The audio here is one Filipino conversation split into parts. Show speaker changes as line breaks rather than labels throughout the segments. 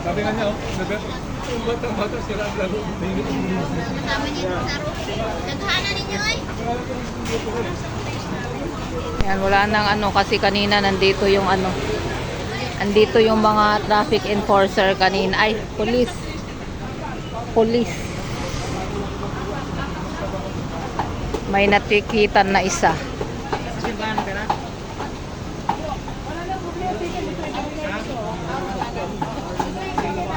Sabi nga niya, oh, sabi, yung bata-bata sila ang laro.
Kasama saro. Naghahanan ninyo ay.
Yan, wala nang ano kasi kanina nandito yung ano. Andito yung mga traffic enforcer kanina. Ay, police. Police. May natikitan na isa. Tulog eh. Ay,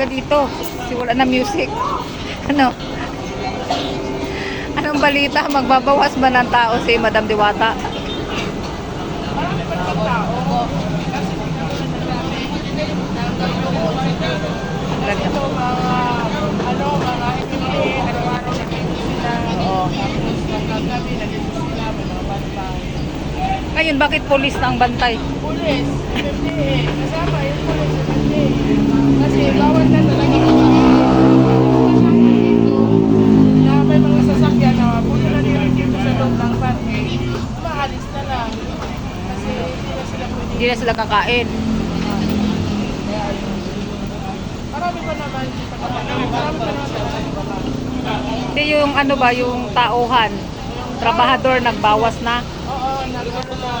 Ka dito. Kasi wala na music. Ano? Anong balita? Magbabawas ba ng tao si Madam Diwata? Ngayon, bakit polis na ang bantay?
Pulis, 50 Kasama yung Hindi na sila
kakain.
Marami pa naman.
Hindi yung ano ba, yung tauhan. Trabahador nagbawas na.
Oo, nagkaroon na.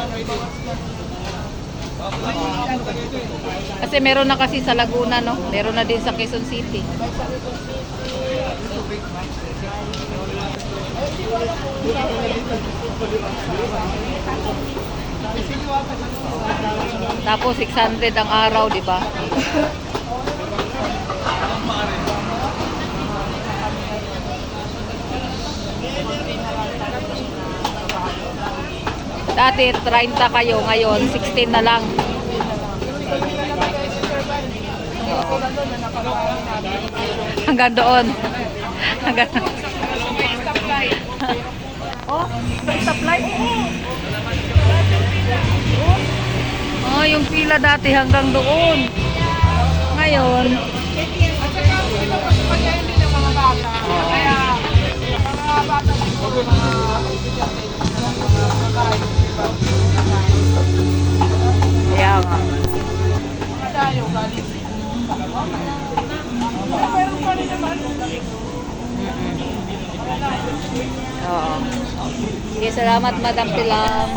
Kasi meron na kasi sa Laguna, no? Meron na din sa Quezon City.
City.
Tapos 600 ang araw, di ba? Dati 30 kayo, ngayon 16 na lang. Hanggang doon. Hanggang Oh, stoplight. Oh, yung pila dati hanggang doon. Ngayon,
At saka, hindi ba pasupagayin din ng mga bata. Kaya, mga bata siguro, mga
kaya nga.
dayo, galing. Pero pa rin naman.
Oo. Sige, salamat Madam
mo.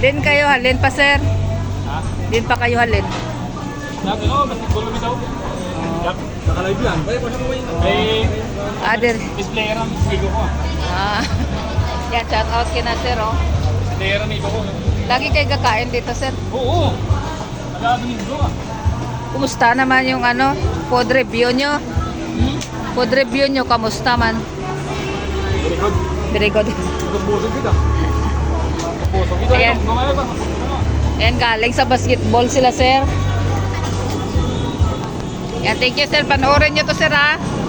Din kayo halin pa, sir.
Ha?
Din pa kayo halin.
Sabi ko, basta gulo. Yup, Naka-live yan. May
Ah, din.
displayer ang igo ko.
Ah. Yan, shout out kina sir, oh.
Ang igo ko.
Lagi kayo kakain dito, sir.
Oo. Nag-aabingin ko ah.
Kumusta naman yung ano, food review nyo? Food review nyo, kamusta man?
Very good.
Very good.
Nagpusog kita. Nagpusog kita.
Ayan.
Mamaya ba?
Yan, galing sa basketball sila, sir. Yan, thank you, sir. Panoorin nyo to, sir, ha?
Oo.